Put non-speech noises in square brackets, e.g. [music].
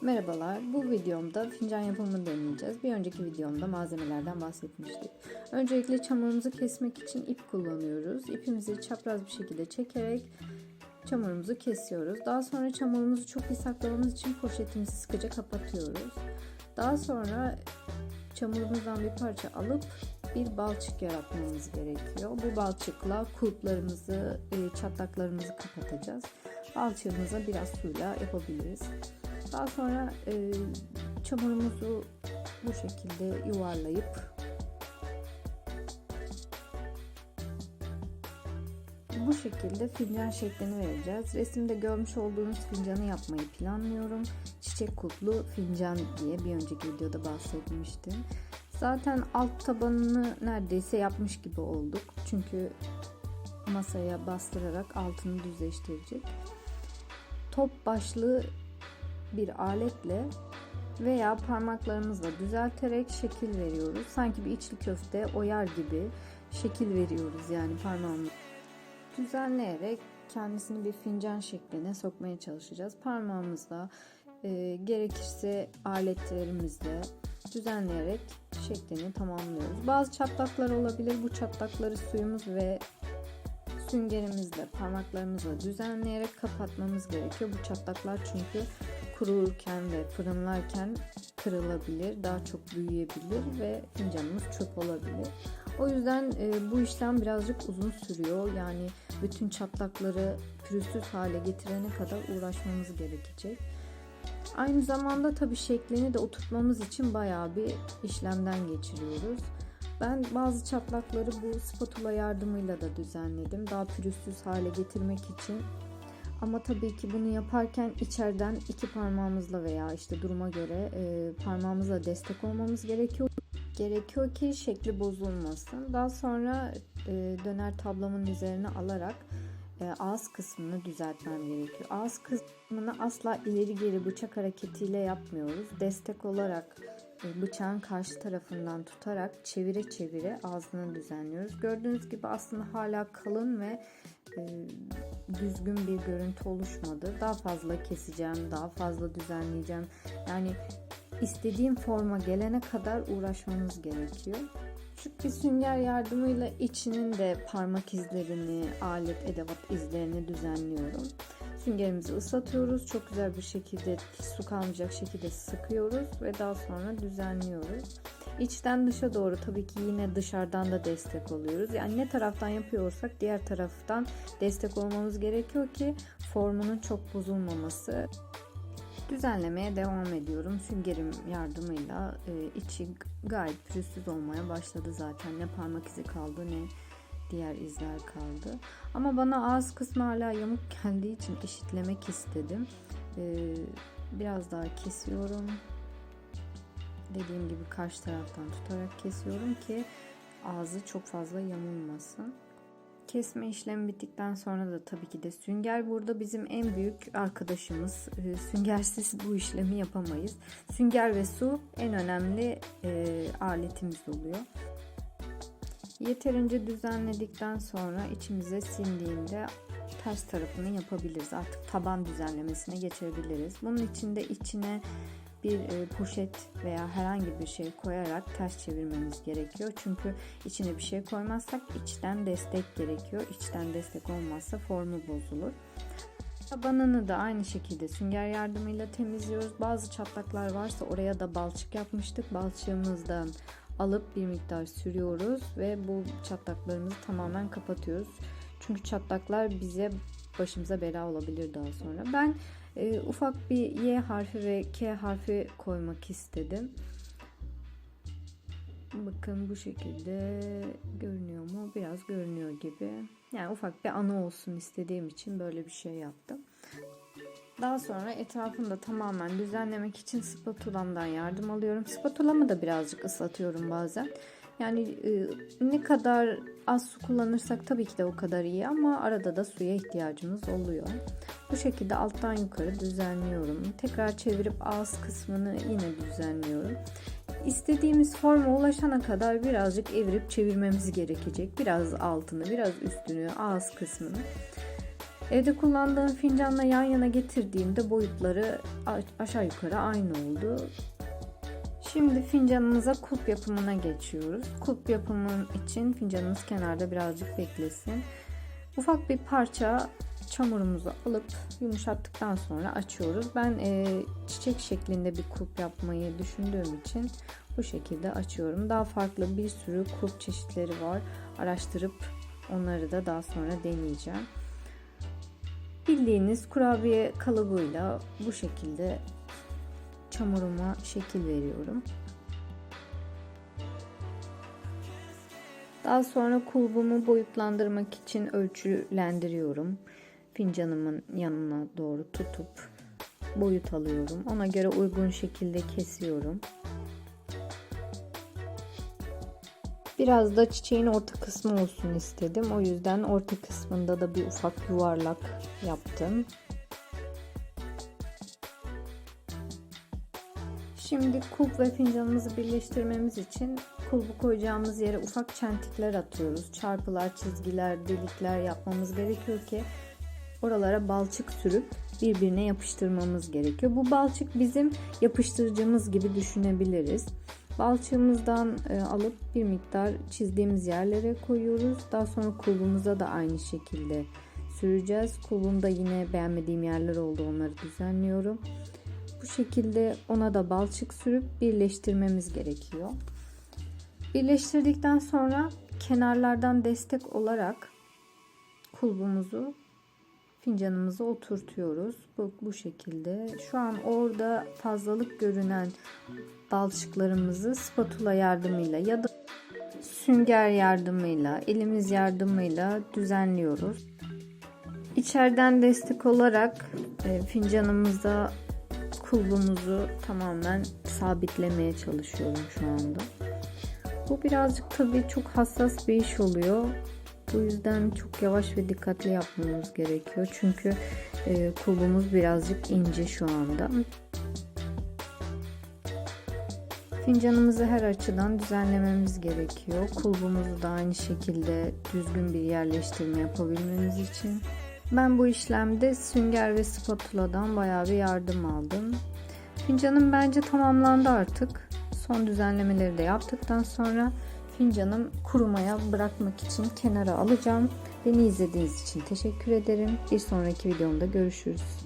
Merhabalar, bu videomda fincan yapımını deneyeceğiz. Bir önceki videomda malzemelerden bahsetmiştik. Öncelikle çamurumuzu kesmek için ip kullanıyoruz. İpimizi çapraz bir şekilde çekerek çamurumuzu kesiyoruz. Daha sonra çamurumuzu çok iyi saklamamız için poşetimizi sıkıca kapatıyoruz. Daha sonra çamurumuzdan bir parça alıp bir balçık yaratmamız gerekiyor. Bu balçıkla kulplarımızı, e, çatlaklarımızı kapatacağız. Balçığımıza biraz suyla yapabiliriz. Daha sonra e, çamurumuzu bu şekilde yuvarlayıp bu şekilde fincan şeklini vereceğiz. Resimde görmüş olduğunuz fincanı yapmayı planlıyorum. Çiçek kutlu fincan diye bir önceki videoda bahsetmiştim. Zaten alt tabanını neredeyse yapmış gibi olduk. Çünkü masaya bastırarak altını düzleştirecek. Top başlığı bir aletle veya parmaklarımızla düzelterek şekil veriyoruz. Sanki bir içli köfte oyar gibi şekil veriyoruz yani parmağımızla. Düzenleyerek kendisini bir fincan şekline sokmaya çalışacağız. Parmağımızla e, gerekirse aletlerimizle düzenleyerek şeklini tamamlıyoruz. Bazı çatlaklar olabilir. Bu çatlakları suyumuz ve süngerimizle parmaklarımızla düzenleyerek kapatmamız gerekiyor. Bu çatlaklar çünkü kururken ve fırınlarken kırılabilir, daha çok büyüyebilir ve fincanımız çöp olabilir. O yüzden e, bu işlem birazcık uzun sürüyor. Yani bütün çatlakları pürüzsüz hale getirene kadar uğraşmamız gerekecek. Aynı zamanda tabii şeklini de oturtmamız için bayağı bir işlemden geçiriyoruz. Ben bazı çatlakları bu spatula yardımıyla da düzenledim. Daha pürüzsüz hale getirmek için. Ama tabii ki bunu yaparken içeriden iki parmağımızla veya işte duruma göre e, parmağımızla destek olmamız gerekiyor. Gerekiyor ki şekli bozulmasın. Daha sonra e, döner tablamın üzerine alarak e, ağız kısmını düzeltmem gerekiyor. Ağız kısmını asla ileri geri bıçak hareketiyle yapmıyoruz. Destek olarak bıçağın karşı tarafından tutarak çevire çevire ağzını düzenliyoruz. Gördüğünüz gibi aslında hala kalın ve e, düzgün bir görüntü oluşmadı. Daha fazla keseceğim, daha fazla düzenleyeceğim. Yani istediğim forma gelene kadar uğraşmamız gerekiyor. Küçük bir sünger yardımıyla içinin de parmak izlerini, alet edevat izlerini düzenliyorum. Süngerimizi ıslatıyoruz. Çok güzel bir şekilde su kalmayacak şekilde sıkıyoruz ve daha sonra düzenliyoruz. İçten dışa doğru tabii ki yine dışarıdan da destek oluyoruz. Yani ne taraftan yapıyorsak diğer taraftan destek olmamız gerekiyor ki formunun çok bozulmaması. Düzenlemeye devam ediyorum. Süngerim yardımıyla e, içi gayet pürüzsüz olmaya başladı zaten. Ne parmak izi kaldı ne diğer izler kaldı. Ama bana ağız kısmı hala yamuk [laughs] geldiği için eşitlemek istedim. E, biraz daha kesiyorum. Dediğim gibi karşı taraftan tutarak kesiyorum ki ağzı çok fazla yamulmasın. Kesme işlemi bittikten sonra da tabii ki de sünger burada bizim en büyük arkadaşımız. E, Süngersiz bu işlemi yapamayız. Sünger ve su en önemli e, aletimiz oluyor. Yeterince düzenledikten sonra içimize sindiğinde ters tarafını yapabiliriz. Artık taban düzenlemesine geçebiliriz. Bunun için de içine bir e, poşet veya herhangi bir şey koyarak ters çevirmemiz gerekiyor. Çünkü içine bir şey koymazsak içten destek gerekiyor. İçten destek olmazsa formu bozulur. Tabanını da aynı şekilde sünger yardımıyla temizliyoruz. Bazı çatlaklar varsa oraya da balçık yapmıştık. Balçığımızdan alıp bir miktar sürüyoruz ve bu çatlaklarımızı tamamen kapatıyoruz. Çünkü çatlaklar bize başımıza bela olabilir daha sonra. Ben e, ufak bir Y harfi ve K harfi koymak istedim. Bakın bu şekilde görünüyor mu? Biraz görünüyor gibi. Yani ufak bir anı olsun istediğim için böyle bir şey yaptım. Daha sonra etrafını da tamamen düzenlemek için spatulamdan yardım alıyorum. Spatulamı da birazcık ıslatıyorum bazen. Yani e, ne kadar az su kullanırsak tabii ki de o kadar iyi ama arada da suya ihtiyacımız oluyor. Bu şekilde alttan yukarı düzenliyorum. Tekrar çevirip ağız kısmını yine düzenliyorum. İstediğimiz forma ulaşana kadar birazcık evirip çevirmemiz gerekecek. Biraz altını, biraz üstünü, ağız kısmını. Evde kullandığım fincanla yan yana getirdiğimde boyutları aşağı yukarı aynı oldu. Şimdi fincanımıza kulp yapımına geçiyoruz. Kulp yapımı için fincanımız kenarda birazcık beklesin. Ufak bir parça çamurumuzu alıp yumuşattıktan sonra açıyoruz. Ben e, çiçek şeklinde bir kulp yapmayı düşündüğüm için bu şekilde açıyorum. Daha farklı bir sürü kulp çeşitleri var. Araştırıp onları da daha sonra deneyeceğim. Bildiğiniz kurabiye kalıbıyla bu şekilde çamuruma şekil veriyorum. Daha sonra kulbumu boyutlandırmak için ölçülendiriyorum. Fincanımın yanına doğru tutup boyut alıyorum. Ona göre uygun şekilde kesiyorum. Biraz da çiçeğin orta kısmı olsun istedim. O yüzden orta kısmında da bir ufak yuvarlak yaptım. Şimdi kulp ve fincanımızı birleştirmemiz için kulbu koyacağımız yere ufak çentikler atıyoruz. Çarpılar, çizgiler, delikler yapmamız gerekiyor ki oralara balçık sürüp birbirine yapıştırmamız gerekiyor. Bu balçık bizim yapıştırıcımız gibi düşünebiliriz. Balçığımızdan e, alıp bir miktar çizdiğimiz yerlere koyuyoruz. Daha sonra kulbumuza da aynı şekilde süreceğiz. Kulbumda yine beğenmediğim yerler oldu onları düzenliyorum. Bu şekilde ona da balçık sürüp birleştirmemiz gerekiyor. Birleştirdikten sonra kenarlardan destek olarak kulbumuzu fincanımıza oturtuyoruz. Bu, bu şekilde. Şu an orada fazlalık görünen balçıklarımızı spatula yardımıyla ya da sünger yardımıyla, elimiz yardımıyla düzenliyoruz. İçeriden destek olarak e, fincanımıza kulbumuzu tamamen sabitlemeye çalışıyorum şu anda. Bu birazcık tabii çok hassas bir iş oluyor. Bu yüzden çok yavaş ve dikkatli yapmamız gerekiyor. Çünkü e, kulbumuz birazcık ince şu anda. Fincanımızı her açıdan düzenlememiz gerekiyor. Kulbumuzu da aynı şekilde düzgün bir yerleştirme yapabilmemiz için. Ben bu işlemde sünger ve spatula'dan bayağı bir yardım aldım. Fincanım bence tamamlandı artık. Son düzenlemeleri de yaptıktan sonra fincanım kurumaya bırakmak için kenara alacağım. Beni izlediğiniz için teşekkür ederim. Bir sonraki videomda görüşürüz.